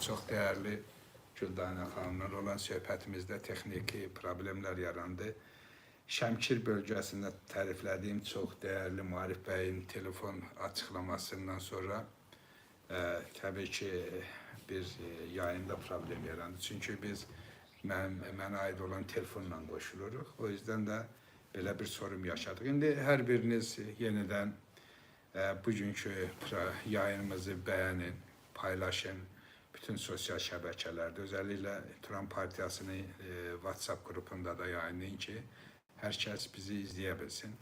çox dəyərli Güldanə xanımla olan söhbətimizdə texniki problemlər yarandı. Şəmkir bölgəsində təriflədiyim çox dəyərli Marif bəyin telefon açıqlamasından sonra ə, təbii ki bir e, yayında problem yarandı. Çünki biz mən, mənə aid olan telefonla qoşuluruq. O yüzden də belə bir sorun yaşadıq. İndi hər biriniz yenidən ə, bugünkü pro- yayınımızı bəyənin, paylaşın bütün sosial şəbəkələrdə, özəlliklə Turan Partiyasının e, WhatsApp qrupunda da yayınlayın ki, hər kəs bizi izləyə bilsin.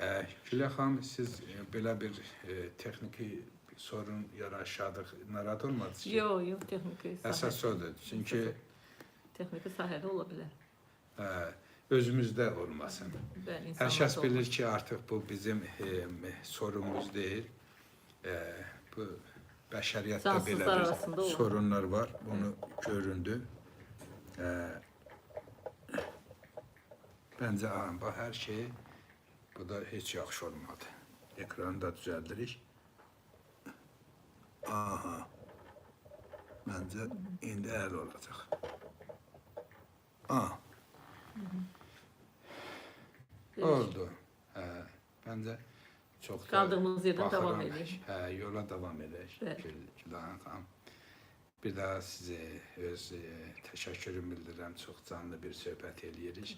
E, Gülə xanım, siz e, belə bir e, texniki sorun yaraşadıq, narahat olmadınız ki? Yox, yox, texniki Əsas sahə. odur. Çünki Texniki sahədə ola bilər. e, özümüzdə olmasın. Bəli, Hər kəs bilir ki, artıq bu bizim e, sorunumuz deyil. E, bu bəşəriyyətdə Cansızlar arasında olan. sorunlar var. Bunu göründü. E, bəncə aha, bax hər şey bu da heç yaxşı olmadı. Ekranı da düzəldirik. Aha. Məncə indi əl olacaq. Aha. Deyir. Oldu. Hə, məncə çox da Qaldığımız yerdən davam edək. Hə, yola davam edək. Bəli. Gül, Gülhan xanım. Bir daha sizə öz e, təşəkkürümü bildirirəm. Çox canlı bir söhbət eləyirik.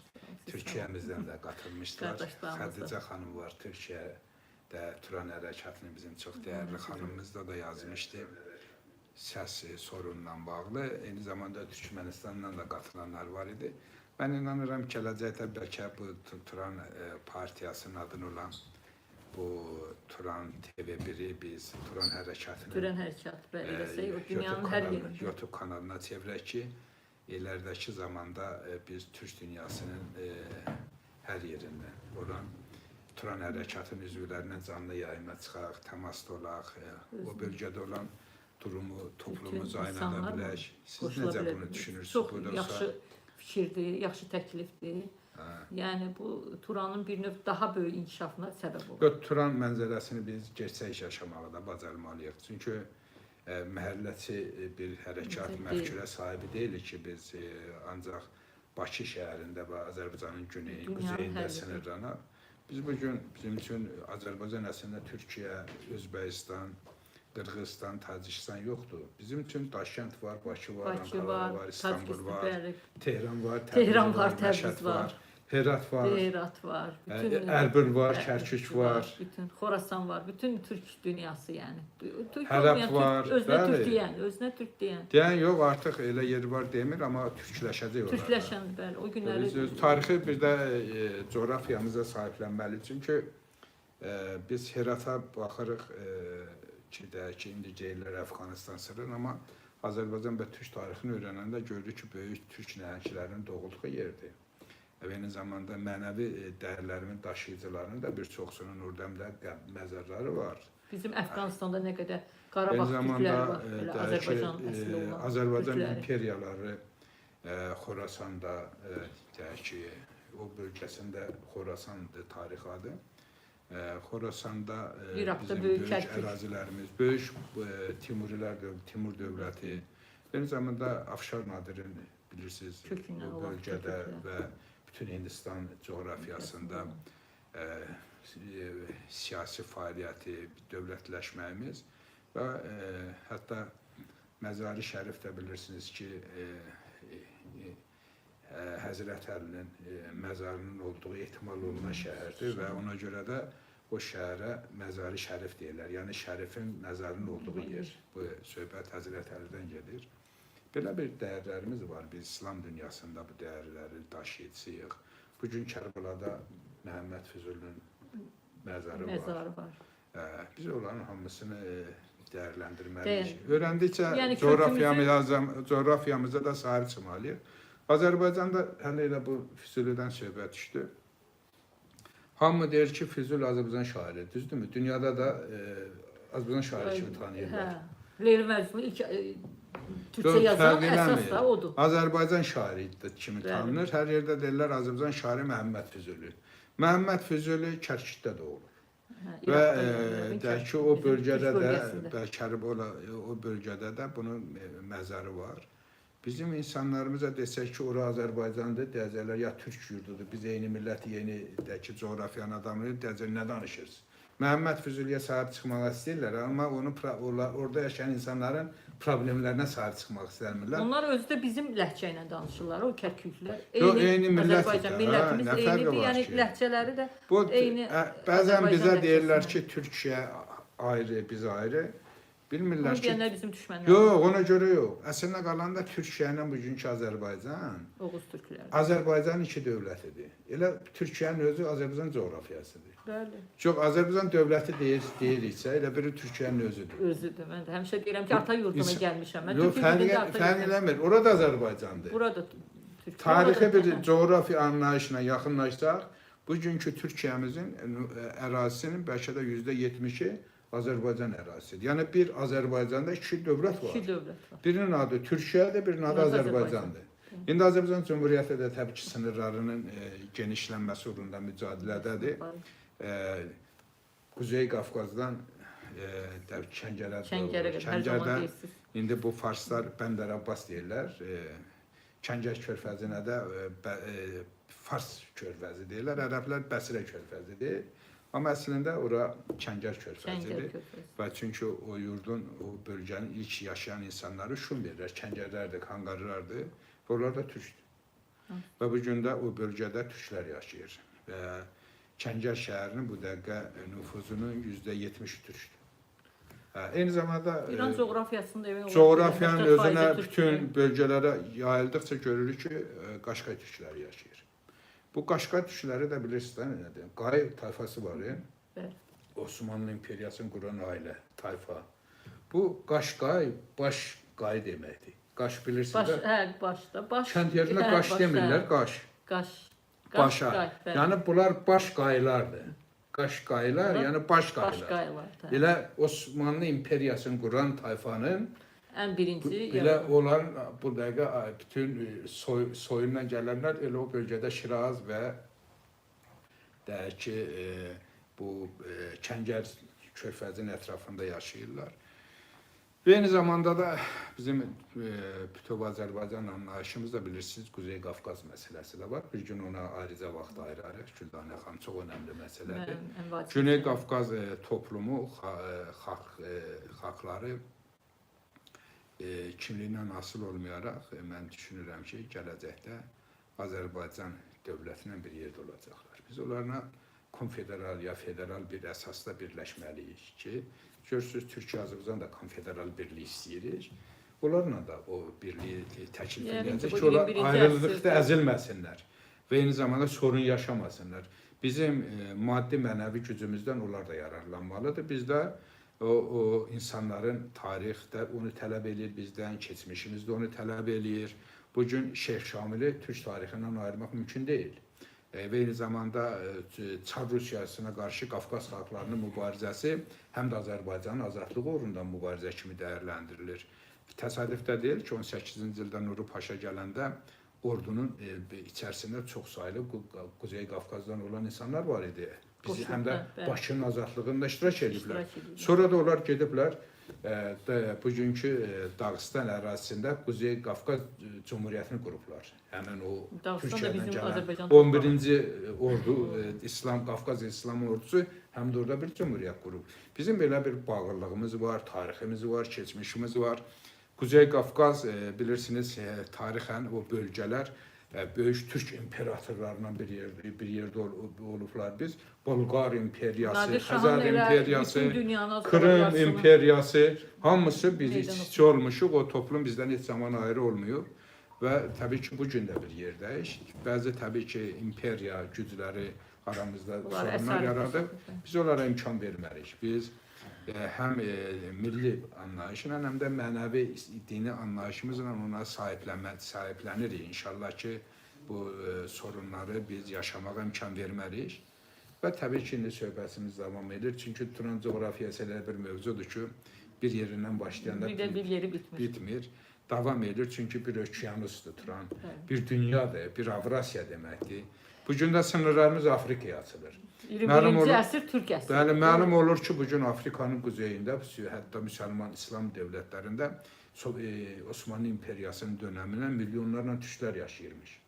Türkiyəmizdən də da. Xədicə xanım var Türkiyədə Turan hərəkatının bizim çox dəyərli xanımımız da da yazmışdı. Səs e, sorunla bağlı, eyni zamanda Türkmenistandan da qatılanlar var idi. Mən inanıram gələcəkdə bəlkə bu Tu- Turan e, partiyasının adını olan bu Turan TV1-i biz Turan hərəkatının Türən hərəkat və e, eləsək, o dünyanın hər yerində. YouTube kanalına çevirək ki, iləridəki zamanda e, biz Türk dünyasının e, hər yerindən olan Turan hərəkatının üzvlərindən canlı yayına çıxaq, təmasda olaq, e, o bölgədə olan durumu toplumumuza Bütün aynada bilək. Siz Qoşula necə bilər. bunu düşünürsünüz? Çox Bu da yaxşı fikirdir, yaxşı təklifdir. Yəni bu Turanın bir növ daha böyük inkişafına səbəb olur. Yox, Turan mənzərəsini biz gerçək yaşamağı da bacarmalıyıq. Çünki e, məhəlləçi e, bir hərəkat Deyil. məfkürə sahibi deyilik ki, biz e, ancaq Bakı şəhərində və Azərbaycanın güneyi, quzeyində sınırlanaq. Biz bu gün bizim üçün Azərbaycan əslində Türkiyə, Özbəkistan, Qırğızstan, Tacikistan yoxdur. Bizim üçün Daşkənd var, Bakı var, Bakı Ankara var, var, İstanbul var, bəli, Tehran var, Təbriz Tehran var, Təbriz var. Herat var. Beyrat var, bütün Ərbil var, Kərkük var. bütün Xorasan var, bütün Türk dünyası yəni. Türk olmayan var, Türk, özünə bəli. Türk deyən, özünə Türk deyən. Deyən yox, artıq elə yer var demir, amma türkləşəcək onlar. Türkləşən bəli, o günləri Biz öz tarixi bir də e, coğrafiyamıza sahiblənməliyik. Çünki e, biz Herata baxırıq e, ki, də ki, indi deyirlər Əfqanistan sırrın, amma Azərbaycan və Türk tarixini öyrənəndə görürük ki, böyük Türk nəhənglərinin doğulduğu yerdir. Və eyni zamanda mənəvi e, dəyərlərimin daşıyıcılarının da bir çoxsunun ordəmdə qəb- məzarları var. bizim Əfqanistanda nə qədər Qarabağ türkləri var, e, ki, Azərbaycan e, olan Azərbaycan türkləri. imperiyaları e, Xorasanda deyək ki, o bölgəsində Xorasandır tarix adı. E, Xorasanda e, İraqda bizim böyük böyük, ərazilərimiz, böyük e, Timurilər Timur dövləti, eyni zamanda Afşar Nadirin bilirsiniz Kökündən bu bölgədə və bütün Hindistan coğrafiyasında e, si- siyasi fəaliyyəti, dövlətləşməyimiz və e, hətta Məzari Şərif də bilirsiniz ki, e, e, e, Həzrət Əlinin e, məzarının olduğu ehtimal olunan şəhərdir və ona görə də o şəhərə Məzari Şərif deyirlər. Yəni Şərifin məzarının olduğu yer. Bu söhbət Həzrət Əlidən gedir. Belə bir dəyərlərimiz var. Biz İslam dünyasında bu dəyərləri daşıyıcıyıq. Bu gün Kərbalada Məhəmməd Füzulinin məzarı var. məzarı var. Ə, Biz onların hamısını e, dəyərləndirməliyik. Dəyər- Öyrəndikcə Yəni coğrafiyamıza da sahib çıxmalıyıq. Azərbaycanda hələ elə bu Füzulidən söhbət düşdü. Hamı deyir ki, Füzuli Azərbaycan şairi, düzdürmü? Dünyada da e, Azərbaycan şairi kimi tanıyırlar. Hə. Leyli Məcnun ilk e, Türkçə yazan əsas da odur. Azərbaycan şairi kimi tanınır. Hər yerdə deyirlər Azərbaycan şairi Məhəmməd Füzuli. Məhəmməd Füzuli Kərkikdə doğulub. Hə, Və e, deyək ki, o bölgədə də bölgəsində. Bəlkəri ola o bölgədə də bunun e, məzarı var. Bizim insanlarımıza desək ki, ora Azərbaycandır, deyəcəklər ya türk yurdudur. Biz eyni millət, yeni deyək ki, coğrafiyanın adamıyıq, deyəcək nə danışırsınız? Məhəmməd Füzuliyə sahib çıxmağa istəyirlər, amma onu orada yaşayan insanların problemlərinə sahib çıxmaq istəmirlər. Onlar özü də bizim ləhcə ilə danışırlar, o kərküklər. Yo, eyni millət Azərbaycan millətimiz eynidir, yəni ki? ləhcələri də Bu eyni bəzən bizə deyirlər ki, Türkiyə ayrı, biz ayrı. Bilmirlər ki, deyənlər bizim düşmənlər. Yox, ona görə yox. Əslində qalanda Türkiyə ilə bugünkü Azərbaycan Oğuz türkləri. Azərbaycanın iki dövlətidir. Elə Türkiyənin özü Azərbaycan coğrafiyasıdır. Bəli. Çox Azərbaycan dövləti deyir, deyiriksə, elə biri Türkiyənin özüdür. Özüdür. Mən də həmişə deyirəm ki, ata yurduna gəlmişəm. Mən Yox, Türkiyə fərq fərq eləmir. Orada Azərbaycandır. Burada Türk. Tarixi burada- bir coğrafi anlayışına yaxınlaşsaq, bugünkü Türkiyəmizin ə, ərazisinin bəlkə də %70-i Azərbaycan ərazisidir. Yəni bir Azərbaycanda iki dövlət var. İki dövlət var. Birinin adı Türkiyədir, birinin adı Azərbaycandır. İndi Azərbaycan Cümhuriyyəti də təbii ki, sınırlarının e, genişlənməsi uğrunda mücadilədədir. E, Kuzey Qafqazdan e, təbii ki, Kəngərə Kəngərə indi bu farslar Bəndər Abbas deyirlər. E, Kəngər körfəzinə də e, e, Fars körfəzi deyirlər. Ərəblər Bəsrə körfəzi Amma əslində ora Kəngər körfəzidir. körfəzi. Və çünki o yurdun, o bölgənin ilk yaşayan insanları Şumerlər, Kəngərlərdir, Kanqarılardır. Və onlar da türkdür. Hı. Və bu gün də o bölgədə türklər yaşayır. Və Kəngər şəhərinin bu dəqiqə nüfuzunun %70-i türkdür. Hə, eyni zamanda İran e, coğrafiyasında demək olar. coğrafiyanın 80% özünə türklər. bütün bölgələrə yayıldıqca görürük ki, e, Qaşqay türkləri yaşayır. Bu Qaşqay türkləri də bilirsiniz də nədir? Qay tayfası var. e? Bəli. Osmanlı İmperiyasını quran ailə, tayfa. Bu Qaşqay, baş qay deməkdir. Qaş bilirsiniz Baş, də. hə, başda. Baş. Kənd yerinə hə, qaş baş, demirlər, hə, qaş. Qaş. Başa. qay, bəli. Yəni bunlar baş qaylardır. Qaş qaylar, Bunlar yəni baş baş qaylar. qaylar. hə. Elə Osmanlı İmperiyasını quran tayfanın Ən birinci yəni, olan bu dəqiqə ə, bütün ə, soy, soyundan gələnlər elə o bölgədə Şiraz və deyək ki, e, bu e, Kəngər körfəzinin ətrafında yaşayırlar. Və eyni zamanda da bizim e, bütöv Azərbaycan anlayışımız da bilirsiniz, Quzey Qafqaz məsələsi də var. Bir gün ona ayrıca vaxt ayırarıq. Güldanə xanım çox önəmli məsələdir. Güney. Qafqaz e, toplumu, xa- e, xalq e, xalqları e, kimliyindən asılı olmayaraq e, mən düşünürəm ki, gələcəkdə Azərbaycan dövlətinə bir yerdə olacaqlar. Biz onlarla konfederal ya federal bir əsasda birləşməliyik ki, görürsüz Türkiyə Azərbaycan da konfederal birlik istəyirik. Onlarla da o birliyi təklif Yəqin ki, edəcək ki, onlar 21-ci ayrılıqda əzilməsinlər və eyni zamanda sorun yaşamasınlar. Bizim e, maddi mənəvi gücümüzdən onlar da yararlanmalıdır. Biz də o, o insanların tarixdə onu tələb eləyir bizdən, keçmişimiz də onu tələb eləyir. Bu gün Şamili türk tarixindən ayırmaq mümkün deyil. E, və zamanda e, Çar Rusiyasına qarşı Qafqaz xalqlarının mübarizəsi həm də Azərbaycanın azadlığı uğrunda mübarizə kimi dəyərləndirilir. Təsadüfdə deyil ki, 18-ci ildə Nuru Paşa gələndə ordunun e, içərisində çox saylı Qu- Quzey Qafqazdan olan insanlar var idi. Biz Qoşun, həm də. Bakının azadlığında iştirak ediblər. Sonra da onlar gediblər e, bugünkü e, Dağıstan ərazisində Quzey Qafqaz e, Cümhuriyyətini qurublar. Həmin o Türkiyədən gələn Azərbaycan 11-ci ordu İslam Qafqaz İslam ordusu həm də orada bir cümhuriyyət qurub. Bizim belə bir bağlılığımız var, tariximiz var, keçmişimiz var. Kuzey Qafqaz bilirsiniz tarixən o bölgələr böyük türk imperatorlarından bir yerdə bir yerdə ol, olublar biz. Bolqar imperiyası, elə imperiyası, Kırım imperiyası hamısı biz iç içe olmuşuq. O toplum bizdən heç zaman ayrı olmuyor. Və təbii ki, bu gün də bir yerdəyik. Bəzi təbii ki, imperiya gücləri aramızda sorunlar yaradır. təsəvvür. Biz onlara imkan verməliyik. Biz e, həm e, milli anlayışla, həm də mənəvi dini anlayışımızla ona sahiblənmə, sahiblənirik. İnşallah ki, bu e, sorunları biz yaşamağa imkan verməliyik. Və təbii ki, indi söhbətimiz davam edir. Çünki Turan coğrafiyası elə bir mövzudur ki, bir yerindən başlayanda Bir də bir yeri bitmiş. bitmir. Davam edir çünki bir okyanusdur Turan. Bəli. Bir dünyadır, bir Avrasiya deməkdir. Bu gün də sınırlarımız Afrikaya açılır. 21-ci Məlum olur- əsr türk əsri. Bəli, məlum olur ki, bu gün Afrikanın quzeyində, hətta müsəlman İslam dövlətlərində e, Osmanlı imperiyasının dönəminə milyonlarla türklər yaşayırmış.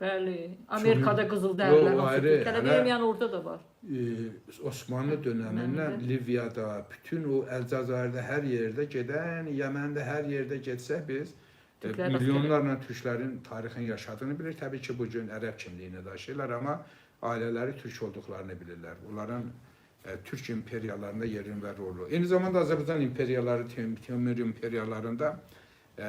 Bəli. Amerikada qızıl Yo, dərilər olsun. ayrı, Türkiyədə verməyən orada da var. E, Osmanlı dönəmindən Dönəmində. Liviyada, bütün o Əlcəzairdə hər yerdə gedən, Yəməndə hər yerdə getsək biz e, Türklər milyonlarla türklərin tarixin yaşadığını bilir. Təbii ki, bu gün ərəb kimliyini daşıyırlar, amma ailələri türk olduqlarını bilirlər. Onların e, türk imperiyalarında yerin və rolu. Eyni zamanda Azərbaycan imperiyaları, Tem- Temür imperiyalarında e,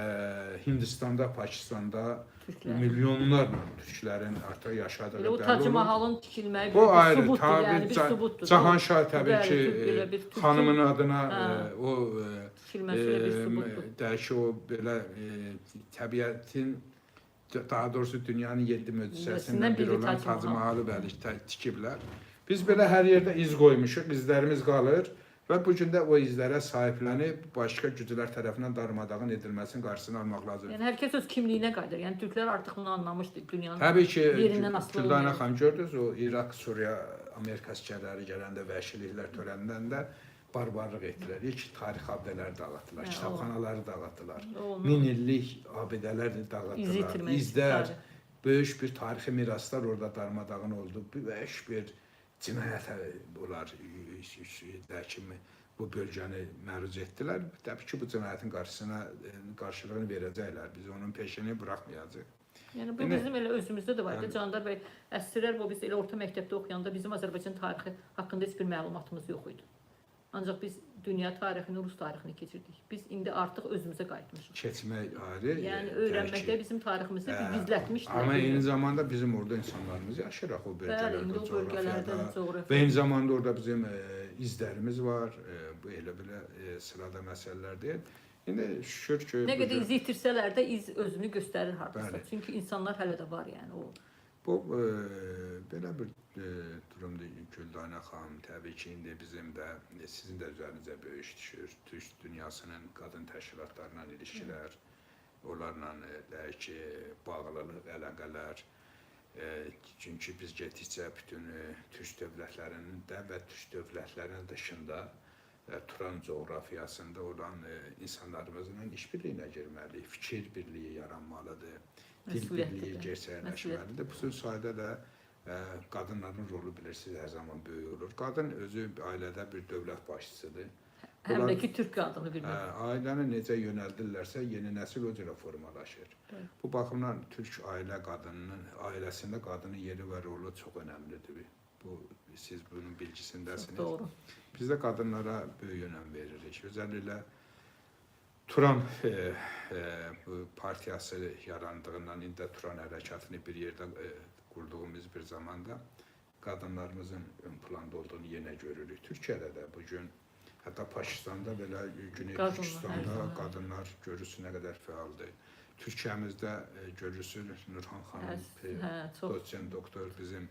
Hindistanda, Pakistanda Türklər. milyonlarla türklərin artıq yaşadığı Elə o Tac. Mahalın tikilməyi bir ayrı, sübutdur, tabii yəni bir sübutdur. Cahanşah təbii Bəli, ki, e, bir xanımın adına Hə. e, o e, bir e, sübutdur. dəki o belə e, təbiətin daha doğrusu dünyanın 7 möcüzəsindən Möcüzəsindən biri olan Tac Tac Mahal. Mahalı bəli tə- tikiblər. Biz belə hər yerdə iz qoymuşuq, izlərimiz qalır və bu gün də o izlərə sahiblənib başqa güclər tərəfindən darmadağın edilməsinin qarşısını almaq lazımdır. Yəni hər kəs öz kimliyinə qayıdır. Yəni türklər artıq bunu anlamışdı dünyanın. Təbii ki, Yerindən asılı olmayan. xanım gördünüz o İraq, Suriya, Amerika əsgərləri gələndə vəhşiliklər törəndəndə də barbarlıq etdilər. İlk tarix abidələri dağıtdılar, kitabxanaları dağıtdılar. Min illik abidələr izi dağıtdılar. İzlər, böyük bir tarixi miraslar orada darmadağın oldu. Böyük bir cinayətə bunlar də kimi bu bölgəni məruz etdilər. Təbii ki, bu cinayətin qarşısına e, qarşılığını verəcəklər. Biz onun peşini buraxmayacağıq. Yəni bu Yəni- bizim elə özümüzdə də var. Yəni, Candar bəy, əsrlər bu biz elə orta məktəbdə oxuyanda bizim Azərbaycan tarixi haqqında heç bir məlumatımız yox idi. Ancaq biz dünya tarixini, Rus tarixini keçirdik. Biz indi artıq özümüzə qayıtmışıq. Keçmək ayrı. Yəni e, öyrənməkdə bizim tariximizi bir Hə, gizlətmişdilər. Amma eyni zamanda bizim orada insanlarımız yaşayır axı o Bəli, bölgələrdə, indi o bölgələrdə coğrafiyada. coğrafiya. Və eyni zamanda orada bizim e, izlərimiz var. E, bu elə belə e, sırada məsələlər deyil. İndi şükür ki Nə qədər iz itirsələr də iz özünü göstərir hardasa. Bəli. Çünki insanlar hələ də var yəni o. Bu e, belə bir e, durumdur Güldanə xanım. Təbii ki, indi bizim də e, sizin də üzərinizə böyük düşür. Türk dünyasının qadın təşkilatlarla ilişkilər, onlarla e, deyək ki, bağlılıq, əlaqələr. E, çünki biz getdikcə bütün e, türk dövlətlərinin də və türk dövlətlərinin dışında e, Turan coğrafiyasında olan e, insanlarımızla işbirliyinə girməliyik. Fikir birliyi yaranmalıdır. Dil birliyi gerçəkləşməlidir. Bu sayədə də ə, qadınların rolu bilirsiniz hər zaman böyük olur. Qadın özü ailədə bir dövlət başçısıdır. Həm Bunlar- də ki türk qadını bilmək. ailəni necə yönəldirlərsə, yeni nəsil o cürə formalaşır. Bəli. Bu baxımdan türk ailə qadınının ailəsində qadının yeri və rolu çox önəmlidir. Bu siz bunun Çox bilgisindəsiniz. doğru. Biz də qadınlara böyük önəm veririk. Özəlliklə Turan e, e, partiyası yarandığından indi Turan hərəkatını bir yerdə e, qurduğumuz bir zamanda qadınlarımızın ön planda olduğunu yenə görürük. Türkiyədə də bu gün hətta Pakistanda belə Güney Qadınlar, Türkistanda hər zaman. qadınlar görürsün nə qədər fəaldır. Türkiyəmizdə e, görürsün Nurhan xanım, e, hə, çox doçent doktor bizim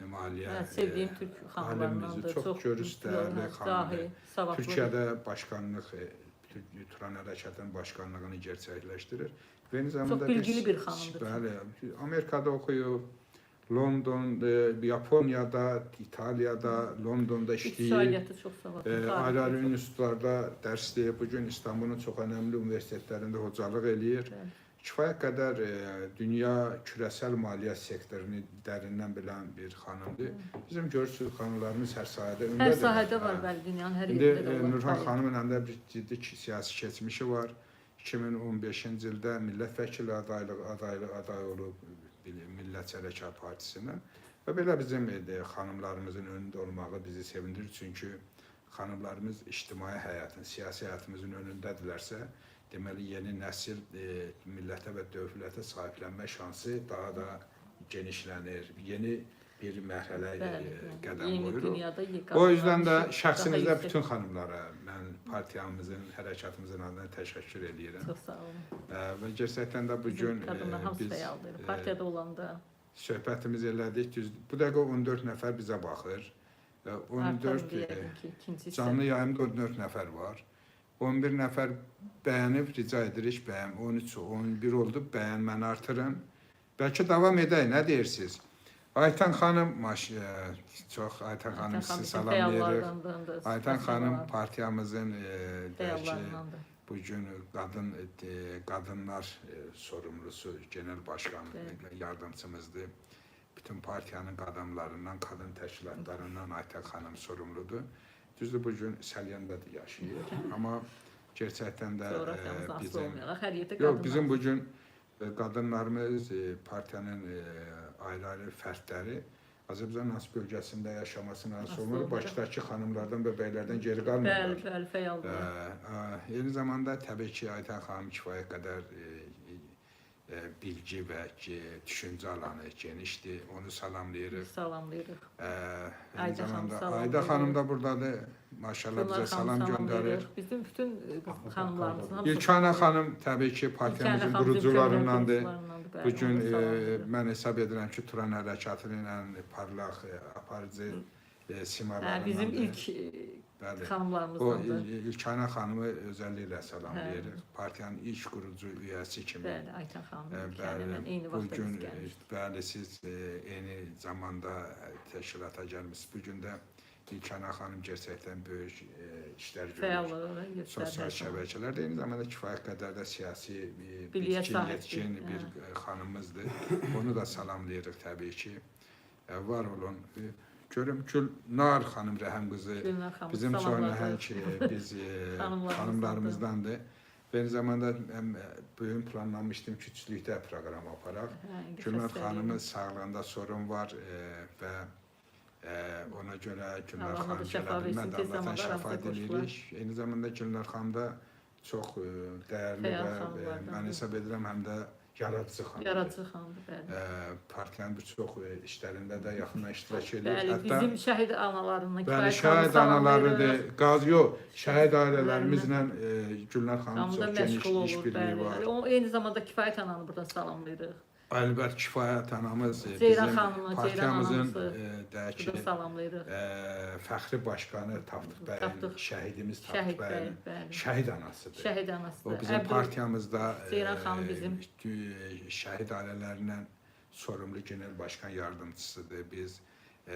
e, maliyyə hə, sevdiyim e, türk xanımlarındandır. çox görüş dəyərli hə, xanımdır. Türkiyədə başkanlıq e, Turan hərəkatının başkanlığını gerçəkləşdirir. Və eyni zamanda bilgili biz- bir xanımdır. Bəli, Amerikada oxuyub, E, Londonda işləyib. İqtisadiyyatı çox savadlı. E, çox- institutlarda deyib. Bu gün İstanbulun çox önəmli universitetlərində hocalıq eləyir. Bəli. Kifayət qədər e, dünya kürəsəl maliyyə sektorunu dərindən bilən bir xanımdır. Bizim görürsüz xanımlarımız hər sahədə Hər öndədir. sahədə var, bəli, dünyanın hər İndi yerində e, də var. Nurhan xanımın həm də bir ciddi siyasi keçmişi var. 2015-ci ildə millət vəkili adaylıq aday olub Millət Hərəkat Partisindən və belə bizim e, də xanımlarımızın önündə olmağı bizi sevindirir çünki xanımlarımız ictimai həyatın, siyasi həyatımızın önündədirlərsə, deməli yeni nəsil e, millətə və dövlətə sahiblənmə şansı daha da genişlənir. Yeni bir mərhələ e, qədəm qoyuruq. O de qadınların işi şəxsinizdə bütün xanımlara mən partiyamızın, hərəkatımızın adına təşəkkür edirəm. Çox sağ olun. Ə, Və gerçəkdən də bu gün e, biz e, Partiyada olanda söhbətimizi elədik. Düz bu dəqiqə 14 nəfər bizə baxır. Və 14 artar e, deyərdim ki, ikinci hissə. canlı yayımda 14 nəfər var. 11 nəfər bəyənib rica edirik bəyən 13 11 oldu. Bəyənməni artırın. Bəlkə davam edək, nə deyirsiniz? Aytan xanım maş e, xanım Ayten bizim salamlayırıq. fəallardandır, Aytan xanım fəallar- partiyamızın e, dəki fəallarındandır. bu gün qadın e, qadınlar e, sorumlusu genel başkan Evet. yardımcımızdır. Bütün partiyanın qadınlarından, qadın təşkilatlarından Aytan xanım sorumludur. Düzdür bu gün Səlyəndədir yaşayır. Amma gerçəkdən də e, bizim qadınlar. bizim bu gün e, qadınlarımız e, partiyanın e, ayrı-ayrı fərdləri Azərbaycan hansı bölgəsində yaşamasına olmayaraq. Başdakı xanımlardan və bəylərdən geri Bəli, qalmırlar. bəli, fəallar. ə, Eyni zamanda təbii ki, Aytan xanım kifayət qədər e, e, bilgi və e, düşüncə alanı genişdir. Onu salamlayırıq. Salamlayırıq. Eyni Ayda xanım salamlayırıq. Ayda xanım da burdadır. Maşallah bizə salam göndərir. Bizim bütün e, xanımlarımızın hamısı- İlkana xanım təbii ki, partiyamızın qurucularındandır. Bu gün e, mən hesab edirəm ki, Turan hərəkatının ən parlaq e, aparıcı e, Hə, simalarındandır. bizim ilk Bəli. O xanımlarımızdandır. İl- İlkana xanımı özəlliklə salamlayırıq. Partiyanın ilk qurucu üyəsi kimi. Bəli, Ayten xanım, e, İlkənə mən eyni bu gün e, bəli siz e, eyni zamanda e, təşkilata gəlmisiniz. Bu gün də İlkana xanım gerçəkdən böyük e, işlər görür. Sosial şəbəkələrdə eyni zamanda kifayət qədər də siyasi Biliyə bitkin, yetkin bir e, xanımımızdır. Onu da salamlayırıq təbii ki. E, Var olun. E, Görüm Gülnar xanım Rəhəm qızı xanım bizim salamladı. nəhəng e, biz e, Xanımlarımızdandır. Və eyni zamanda mən e, bu gün planlamışdım ki, üçlükdə proqram aparaq. Gülnar xəstəliyim. xanımın sağlığında sorun var e, və e, ona görə Gülnar xanım gələ bilmədi. Allahdan şəfa diləyirik. Eyni zamanda Gülnar xanım da çox e, dəyərli və e, mən hesab edirəm həm də yaradıcı xanımdır. Yaradıcı xanımdır, bəli. E, partiyanın bir çox işlərində də yaxından iştirak edir. Bəli, bizim şəhid analarından Bəli, şəhid analarıdır. Qaz yox, şəhid ailələrimizlə e, Gülnar xanım çox geniş olur, işbirliyi var. O eyni zamanda kifayət ananı buradan salamlayırıq. Əlbət kifayət anamız e, Ceyran bizim xanımı, Ceyran partiyamızın anamızı e, deyək ki, Buradan salamlayırıq. e, fəxri başqanı Tapdıq bəyin, Tapdıq. şəhidimiz Şəhid Tapdıq bəy, bəyin bəli. şəhid anasıdır. Şəhid anasıdır. O bizim Əbdül- partiyamızda e, Ceyran xanım bizim- dü- şəhid ailələrindən sorumlu genel başkan yardımcısıdır. Biz e,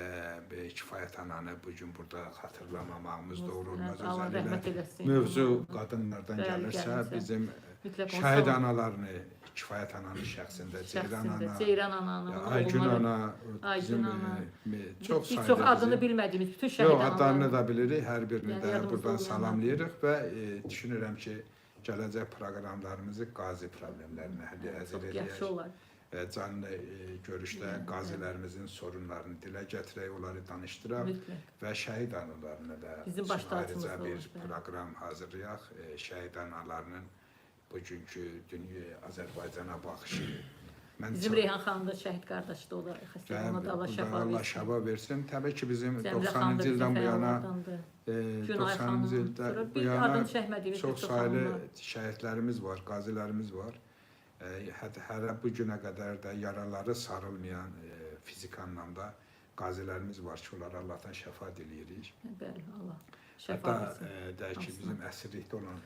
kifayət ananı bu gün burada xatırlamamağımız doğru olmaz. Allah rəhmət Özəlliklə eləsin. mövzu qadınlardan Bəli, gəlirsə, gəlirsə. bizim Salam- analarını, kifayət ananın şəxsində, Ceyran ana, Ceyran ananı, Aygün ana, Aygün ana. e, çox sayda çox adını bilmədiyimiz bütün şəhid Yox, adlarını da bilirik. Hər birini Yəni də buradan salamlayırıq və e, düşünürəm ki, gələcək proqramlarımızı qazi problemlərinə həll edəcəyik. yaxşı olar. E, Canlı e, görüşdə Yəni, qazilərimizin sorunlarını dilə gətirək, onları danışdıraq Mütləq. və şəhid analarına da Bizim ayrıca bir proqram hazırlayaq. E, Şəhid analarının bugünkü dünya Azərbaycana baxışı. Mən Bizim Reyhan xanım da şəhid qardaşıdır, o da xəstə və ona da Allah şəfa Allah versin. şəfa versin. Təbii ki, bizim Cəmlə xanım da 90-cı ildən bu yana e, Günay 90-cı xanım, ildə bu yana çox saylı şəhidlərimiz var, qazilərimiz var. E, Hətta bu günə qədər də yaraları sarılmayan e, fiziki anlamda qazilərimiz var ki, onlara Allahdan şəfa diləyirik. Bəli, Allah şəfa Hətta versin. e, deyək ki, bizim əsirlikdə olan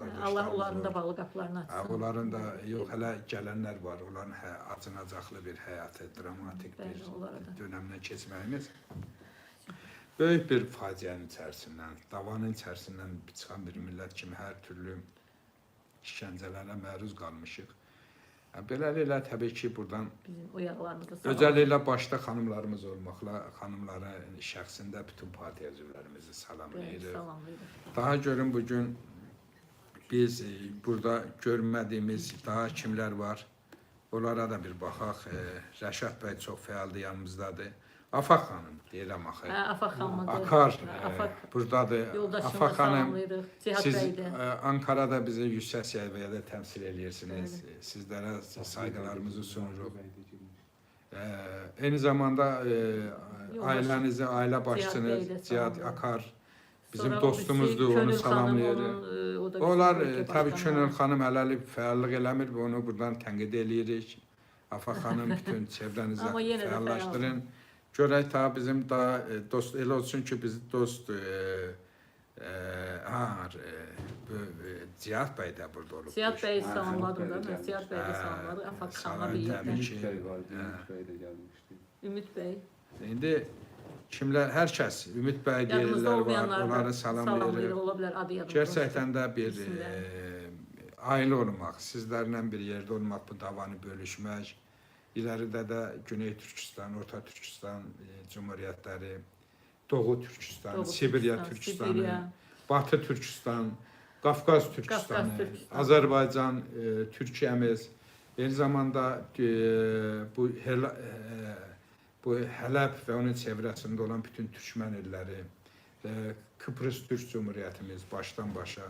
e, Allah qardaşlarımız onların da bağlı qapılarını açsın. Onların da yox hələ gələnlər var. Onların hə, acınacaqlı bir həyatı, dramatik Bəli, bir dönəmdən keçməyimiz böyük bir faciənin içərisindən, davanın içərisindən çıxan bir millət kimi hər türlü işgəncələrə məruz qalmışıq. Beləliklə təbii ki, buradan Bizim sağlam. özəlliklə başda xanımlarımız olmaqla xanımlara şəxsində bütün partiya üzvlərimizi salamlayırıq. Daha görün bugün biz e, burada görmədiyimiz daha kimlər var? Onlara da bir baxaq. E, Rəşad bəy çox fəaldır yanımızdadır. Afaq xanım deyirəm axı. Hə, Afaq xanımdır. Akar e, Afaq burdadır. yoldaşımı Afaq xanım siz Ankara'da bizi yüksək səviyyədə təmsil edirsiniz. E, Sizlərə saygılarımızı sunuruq. E, eyni zamanda Yoldaş- ailənizi, ailə Cihad salamlayırıq. Akar bizim Sonra dostumuzdur, birisi onu xanım, salamlayırıq. e, o da Onlar e, tabii. Könül xanım hələlik fəallıq eləmir və onu buradan tənqid eləyirik. Afa xanım bütün çevrənizə də fəallaşdırın. Görək ta bizim daha e, dost elə olsun ki biz dost e, e, ha e, bu e, bəy də burada olub. Cihat bəy salamladım da. Cihat də Mən Cihat bəy də salamladım. Xanıma ol, bir yerdən. Ümid bəy, İndi kimlər, hər kəs Ümid bəy deyirlər var. Ola bilər adı yadımda. Gerçəkdən də bir e, ailə olmaq, sizlərlə bir yerdə olmaq, bu davanı bölüşmək, iləridə də Güney Türkistan, Orta Türkistan e, Cumhuriyyətləri, Doğu Türkistan, Doğu Sibirya Türkistan, Türkistanı, Sibirya. Batı Türkistan, Qafqaz Türkistanı, Türkistan. Azərbaycan e, Türkiyəmiz, eyni zamanda e, bu Hela, e, bu Hələb və onun çevrəsində olan bütün türkmən illəri, e, Kıbrıs Türk Cumhuriyyətimiz başdan başa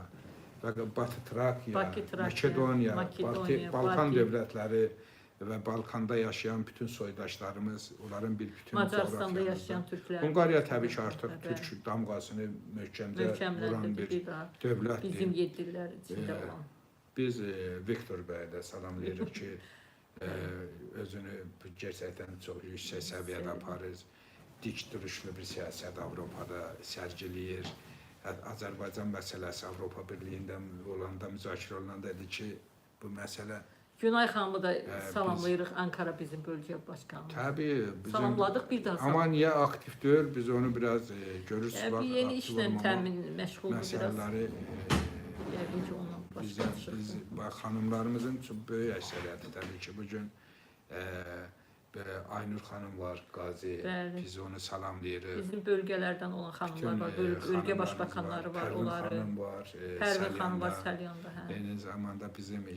və Batı Trakiya, Bakı, Trakiya, Batı, Balkan Bakı. dövlətləri və Balkanda yaşayan bütün soydaşlarımız, onların bir bütün Macaristanda yaşayan türklər. Bulqariya təbii ki, artıq Bəli. türk damğasını möhkəmcə vuran bir dövlətdir. Bizim yedililər içində Ee, olan. Biz e, Viktor bəyə də salamlayırıq ki, e, özünü bu gerçəkdən çox yüksək səviyyədə aparır. Dik duruşlu bir siyasət Avropada sərgiləyir. Azərbaycan məsələsi Avropa Birliyində olanda müzakirə olunanda dedi ki, bu məsələ Günay xanımı da biz- salamlayırıq Ankara bizim bölgə başqanı. təbii bizim Salamladıq bir daha Amma salam. niyə aktiv deyil? Biz onu biraz e, görürsüz Yəni, bax, bir yeni olmama təmin məşğuldur biraz. məsələləri e, başqa biz, xanımlarımızın çox böyük əksəriyyəti təbii ki, bugün e, belə Aynur xanım var, Qazi. Bəli. Biz onu salamlayırıq. Bizim bölgələrdən olan xanımlar var, e, böl- bölgə başbakanları var, Pərvin onları. xanım var, e, Pərvin xanım var Səlyanda. Səlyanda, hə. Eyni zamanda bizim